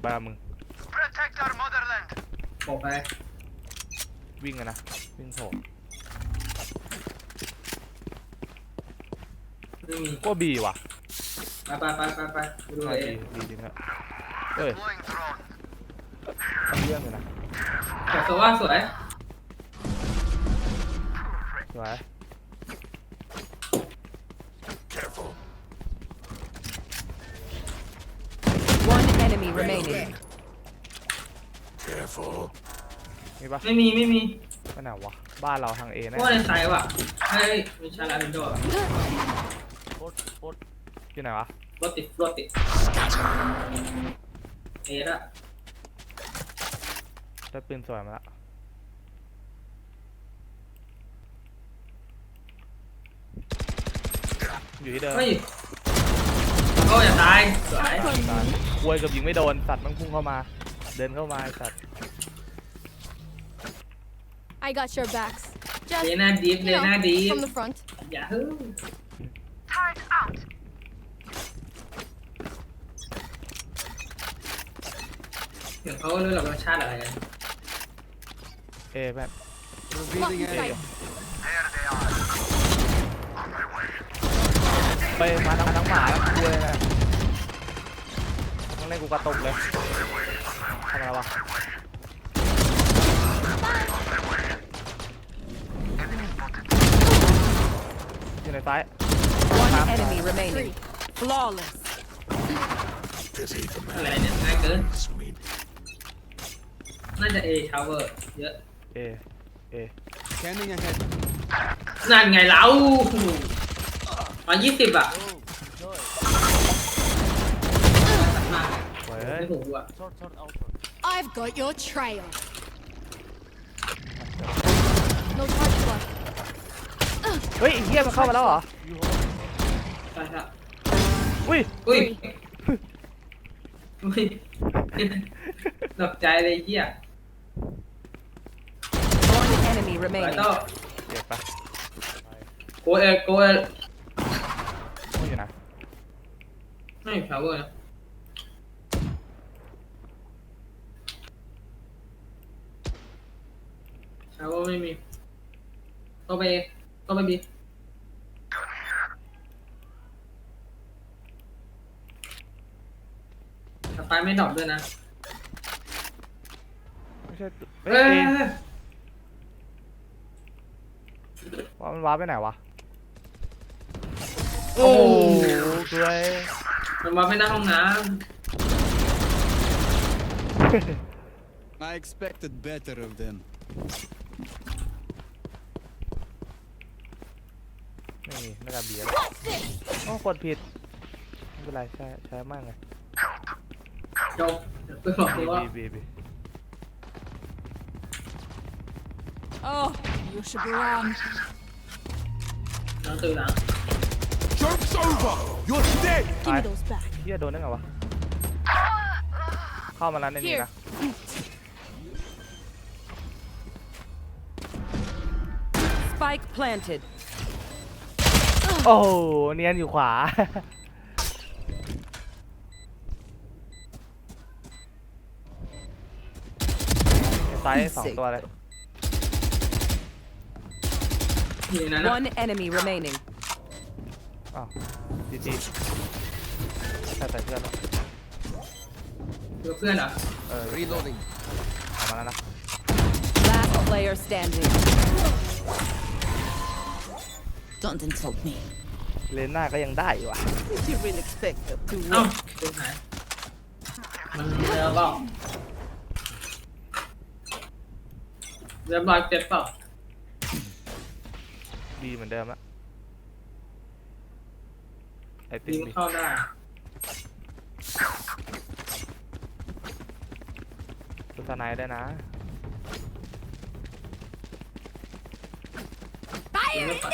กูไปกับมึง Protect our motherland. โผล่ไปวิ่งกันนะ วิ่งโถไม่มีก็บีว่ะไปไปไปไปไปดูใช่เอบีบีจริงครับเฮ้ย Deploying drone. เรื่องเลยนะแต่ตัวว่าสวย สวย One enemy remaining. มีปะไม่มีไม่มีไปไหนวะ บ้านเราทางเอเพแน่ราะว่าในไซด์ว่ะเฮ้ยไม่ใช่ละเป็นโดดโคตรโคตรอยู่ไหนวะ รถติดรถติดเอ็ดอะได้ปืนสวยมาละอยู่ที่เดิมเฮ้ย โอ้ยอย่าตายสวยตายควยกับยิงไม่โดนสัตว์มันพุ่งเข้ามา เดินเข้ามาไอ้สัตว์ I got your backs. เล Just, น่าดีฟ you เลน่า know, ดีฟ from the front. อย่าฮึ่ม Turret out. เดี๋ยวเขาก็รู้หรอกว่าชาติอะไรกันเอแม่ง Fucking sight. There they are. ไปมาทั้งทั้งหมาแล้วควยเลยต้องเล่นกูกระตุกเลยทำอะไรวะอยู่ในซ้าย One enemy remaining. Flawless. อะไรเนี่ยง่ายเกินน่าจะเอชาวเวอร์เยอะเอเอ Scanning ahead. นั่นไงเรา อ๋อยี่สิบอะมาเว้ไม่ยหูอะ I've got your trail. No charge left. เฮ้ยไอ้เฮียมันเข้ามาแล้วเหรอ ใช่ครับอุ้ย อุ้ยอุ้ยตกใจเลยเหี้ย One enemy ไป remaining. ต่อเจ็บปะโกเอลโกเอลโอ้ยอยู่นะ ไม่ชาวเวอร์นะชาวเวไม่มีก็ไปก็ไปบีสไปไม่ดรอปด้วยนะไม่ใช่เฮ้เอ้ยยว่ามันว้าร์ปไปไหนวะ โอ้โหเกลือ มันมาไปหน้าห้องน้ I expected better of them. ไม่มีไม่กล้าเบียร์โอ้กดผิด ไม่เป็นไรใช้ใช้มากเลยำจบเพื่อนบอกบีว่าบีบีบี Oh, you should be wrong. หนังตื่นหนัง Joke's over! You're dead! Give me those back. เฮียโดนได้ไงวะ เข้ามาแล้วในนี้ Here. นะ Spike planted. โอ้โหเนียนอยู่ขวา ซ้ายสองตัวเลยอยู่ในนั้นนะ One enemy remaining. อ้าวจีจีใส่ใส่เพื่อนแล้วอยู่กับเพื่อนเหรอเออ Reloading. ออกมาแล้วนะ Last player standing. Don't insult me. เลนหน้าก็ยังได้อยู่ว่ะ Did you really expect that to เอ้า work? ดูหายมันเรือเปล่าเรือบอยเจ็บเปล่าดีเหมือนเดิมละ ไอติยิมงบีเข้าได้ตุสไนได้นะ ยิงไม่ปัด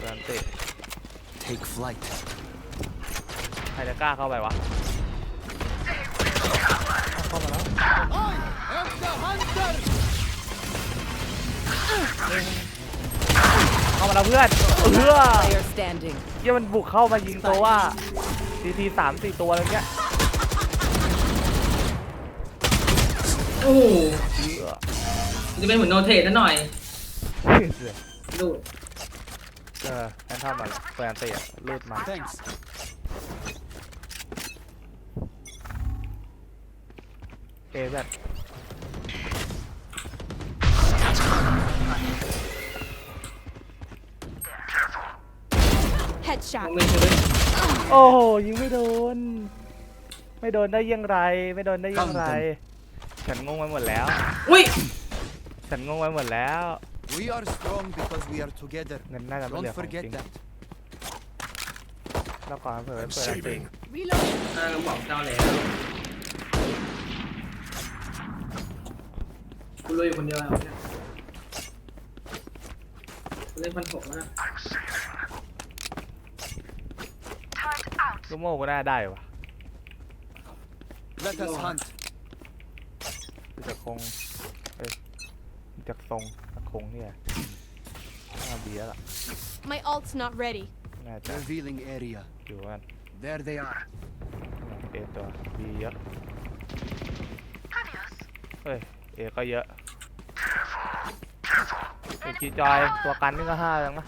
เดินติ Take flight. ใครจะกล้าเข้าไปวะเอาเข้ามาแล้ว I am the hunter! เข้ามาแล้วเพื่อนเพื่อ Player standing. เยี่ยมันบุกเข้ามายิงตัวว่าทีทีสามสี่ตัวอะไรเงี้ยโอ้โหเอื้อมันจะเป็นเหมือนโนเทสนะหน่อยเสือดูดเออแอนทอมมาแฟนเตะลูดมา Thanks. เอแบบ Headshot. องไม่ใช่วยโอ้โหยิงไม่โดน ไม่โดนได้อยังไร ไม่โดนได้อยังไร ฉันงงไปหมดแล้ว อุ้ยฉันงงไปหมดแล้ว We are strong because we are together. เงินน่าจะไม่เหลือ Don't ของจริ forget ง that. แล้วก่อนเผื่อ I'm เปิดอันติ saving. Reload. น่าจะบอกเจ้าแล้วกูรู้อยู่คนเดียวแล้วเนี่ยกูเล่นพันหกแล้วนะ ลูกโม่ก็น่าได้วะ Let us hunt. ดูจากคงเอ้ยดูจากทรงจากคงเนี่ยน่าเบียร์ละ My ult's not ready. น่าจะ Revealing area. อยู่กัน There they are. เอตัวบีเยอะเฮ้ยเอก็เยอะเอจีจอยตัวกันนี่ก็ห้าแล้วนะ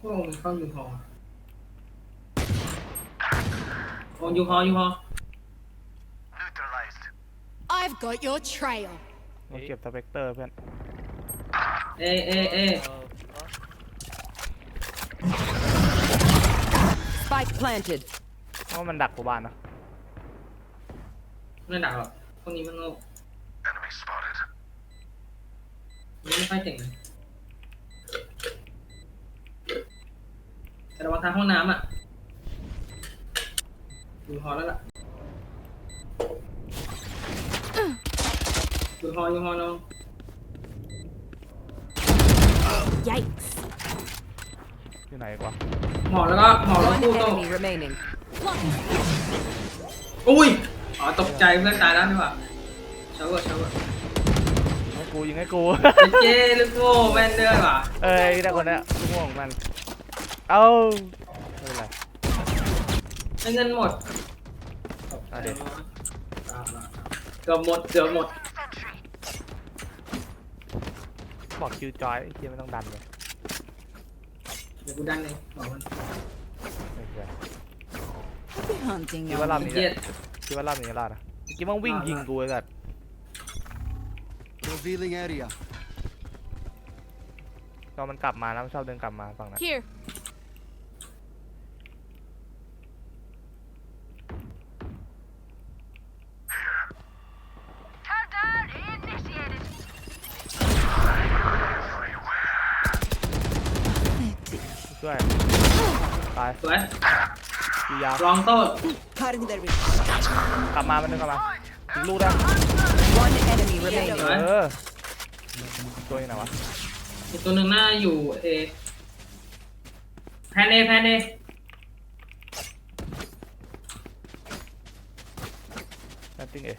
พวกมันเข้ายูฮอโอ้ยูฮอยูฮอ Neutralized. I've got your trail. มาเก็บสเปกเตอร์เพื่อนเอเอเอ Spike planted. เพราะมันดักกูบ้านนะไม่ดักหรอกพวกนี้มันโง่ Enemy spotted. มันไม่ค่อยเก่งเล แต่ระวังทางห้องน้ำอะยูฮอแล้วล่ะยูฮอยูฮอน้อง Yikes. อยู่ไหนกว่าหมอแล้วก็หมอแล้ว One คู่โต enemy remaining. อุ้ยอ๋อตกใจเพื่อนตายแล้วนี่หว่าเชาเวอร์เชาเวอร์ให้กูยิงให้กู เจ๊ลูกโง่แม่นเด้อว่ะเอ้ยได้คนเนี้ยลูกโม่ของมัน เอ้าไม่เป็นไรให้เงินหมดเอาดิเกือบหมดเกือบหมดบอกคิวจอยไอ้เหี้ยไม่ต้องดันเลยเดี๋ยวกูดันเองบอกมันไม่เป็นไร Be hunting คิด your ว่ารอบนี้เจ็จะดคิดว่ารอบนี้จะรอดนะเมื่อกี้มันวิ่งยิงกูไอ้สัตว์ Revealing area. ตอนมันกลับมาแล้วมันชอบเดินกลับมาฝั่งนั้น Here. ช่วยตายสวยกียาวลองโต้ Cutting their กลับมามันนึงกลับมาอีกลูกได้ One enemy remaining. สวยเออตัวยังไงวะอีกตัวหนึ่งหน้าอยู่เอแพนเอแพนเอนั่นจริงเอ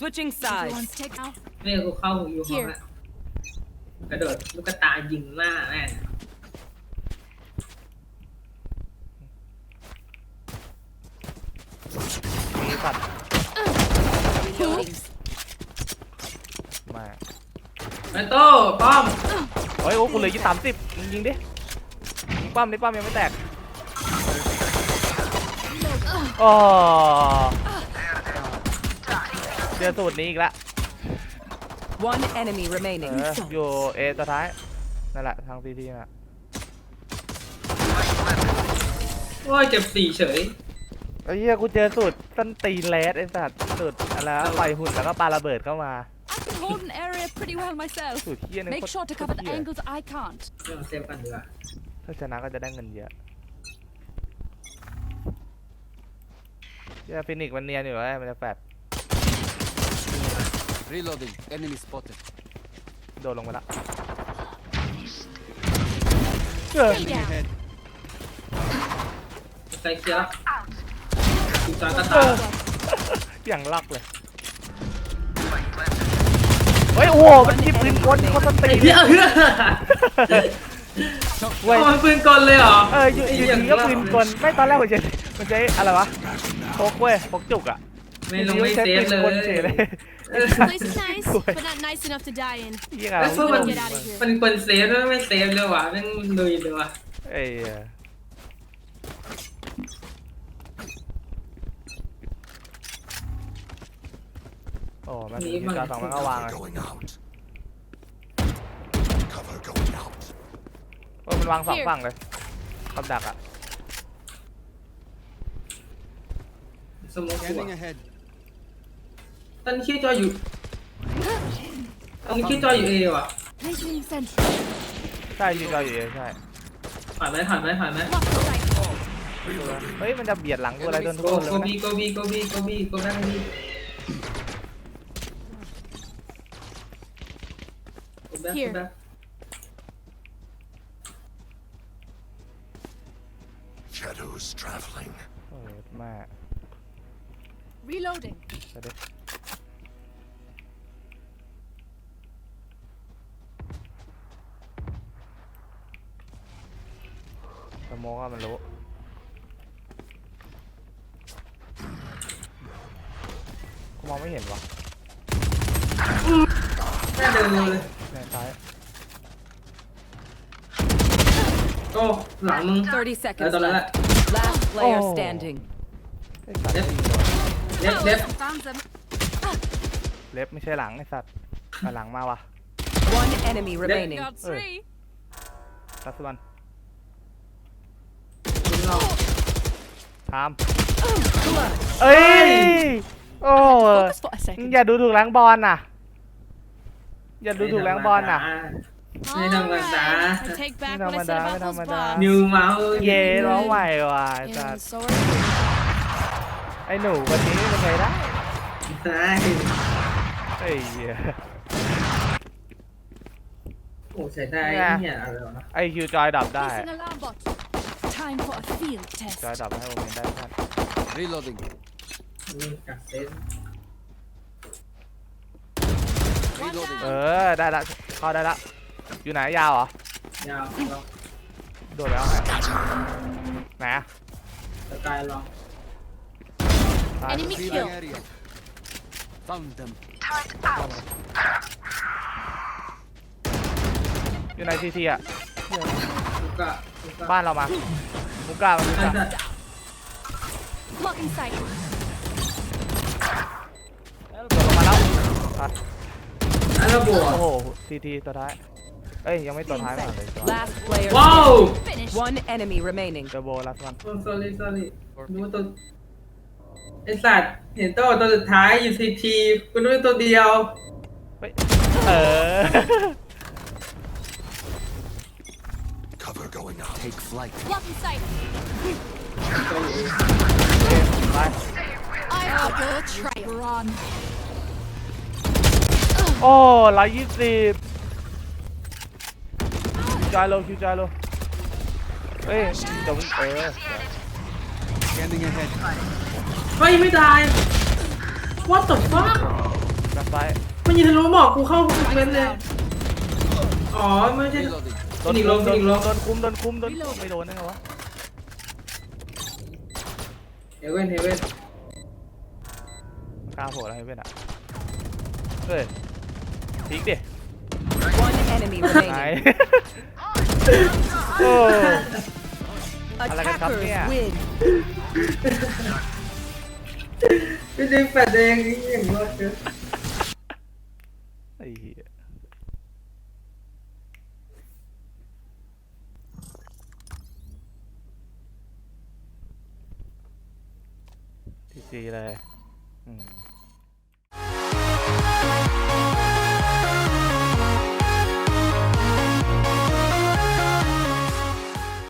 Switching Everyone's sides. take out. นี่กูเข้าอยู่ห้องแล้วกระโดดลูกกระตายยิงหน้าแม่งมีสัตว์ Reloading. มาแมนโต้ป้อมเฮ้ยโอ้กูเหลยยี่สามสิบยิงดิยิงป้อมดิป้อมยังไม่แตกโอ้ เจอสูตรนี้อีกแล้ว One enemy เอ remaining. ออยู่เอตัวท้ายนั่นแหละทางซีทีน่ะโอ้ยเจ็บสี่เฉย ไอ้เหี้ยกูเจอสูตรต้นตีนแรดไอ้สัตว์สูตรอะไรวะปล่อยหุ่นแล้วก็ปาระเบิดเข้ามา I can hold an area pretty well myself. สูตรเหี้ยนี่ Make โคตร sure to โค cover ตร the เหี้ย angles I can't. เรื่องเซฟกันดีกว่าถ้าชนะก็จะได้เงินเยอะเหี้ยฟินิกซ์มันเนียนอยู่แล้วมันจะแฟด Reloading. Enemy spotted. โดนลงไปละเออ Stay down. Ahead. ใส่เกียร์อยู่จอยกระเอตายออย่างลักเลย เฮ้ย โอ้โหมันหยิบปืนกลคนสติไอ้เหี้ยเฮ้ยเว้ย เอามันปืนกลเลยเหรอเอออยู่อยู่ดีก็ปืนกลไม่ตอนแรกผมจะมันใช้อะไรวะพกเว้ยพกจุกอะไม่ลงไม่ใช้เซฟปืนเลกลยเฉยเลย This place is nice, but not nice enough to die in. เหี้ยไอ้พวกมัน Get out of here. มันคนเซฟแล้วไม่เซฟเลยว่ะแม่งลุยเลยว่ะเอ้ยโอ้แม่งมีการสองมันก็วางเลย Going out. Cover going out. เออมันวางสองฝั่งเลยกับดักอะสมมติ Scanning ahead. ตอนนี้คิวจอยอยู่ตอนนี้คิวจอยอยู่เอว่ะ Placing sentry. ใช่ยืนเราอยู่เองใช่ผ่านไหมผ่านไหมผ่านไหม Block the sight. เฮ้ยมันจะเบียดหลังกูอะไรโดนทุกโกคนเลยโกวะบีเนี่ยโกบีโกบีโกบีโกแบ็คบีโกแบ็คโก Here. แบ็ค Shadows traveling. โอ้ยแม่ Reloading. ไปดิ สโมองอะมันรู้ กูมองไม่เห็นวะแค่เดินเลยในซ้าย โอ้หลังมึง30แล้ว seconds ตอนนั้นแหละ left. Last player Oh. standing. ไอ้สัตว์เล็บ ไม่ยิงโดนเล็บเล็บ Found them. เล็บไม่ใช่หลังไอ้สัตว์มาหลังมาวะ One enemy remaining. Got Oi. three. ตัดสุวรรณ คุณลอง ทามเอ้ย โอ้ Focus for a มึง second. อย่าดูถูกแรงบอลน่ะ อย่าดูถูกแรงบอลน่ะ ไม่ธรรมดา Alright, I take back what I said about those Namada, bombs. นิวเมาส์เย่ร้องใหม่ว่ะไอ้สั And ตว์ so are you. ไอ้หนูวันนี้เป็นไงได้ใช่เอ้ยเหี้ยโอ้ใช้ได้เนี่ยอะไรวะไอ้คิวจอยดับได้ Placing alarm bot. Time for a field จอย test. ดับให้โอเมนได้ท่าน Reloading. นี่กัดเซ็ต Reloading. เออ ได้ละ เข้าได้ละ อยู่ไหนยาวเหรอ ยาวลองโดดแล้วไหนไหนอะสกายลองตาย Enemy Revealing kill. area. Found them. อยู่ในทีทีอะลู กกะลูกกะบ้านเรามามุกกล้ามามุกใช่กล้าใช่ Blocking sight. โดดลงมาแล้วตัดอันระบวโอ้โหทีทีตัวท้ายเอ้ยยังไม่ตัวท้ายมากเลยตัว Last player. ว้าว Finish. One enemy remaining. เดอะโบลัสวันโอ้ sorry sorry นึกว่าตัวไอสัตว์เห็นตัวตัวสุดท้ายอยู่ซีทีกูนึกว่าตัวเดียว เฮ้ยเออ going out. Take flight. Blocking sight. ไป I've got the trail. Run. โอ้ร้อยยี่สิบจอยโลคิวจอยโลเฮ้ยจงเออ Scanning ahead. เฮ้ยไม่ได้ What the fuck ดับไฟ มันยิงทะลุหมอกกูเข้าทุกเม็ดเลย อ๋อไม่ใช่ Reloading. โดนอีกลคุงมโดนอีกลงโดนคุมโดนคุมโดนคุมไม่โดนได้ไงวะเฮเว่นเฮเว่นกล้าโผล่อะไรเป็นอะเฮ้ยทิ้งดิ One enemy ไหน remaining. โอ้ Ala ka Attackers kapnya. win. พี่ดิงแปดแดงนี่อย่างรอดเจอ ไอ้เหี้ย ดีเลย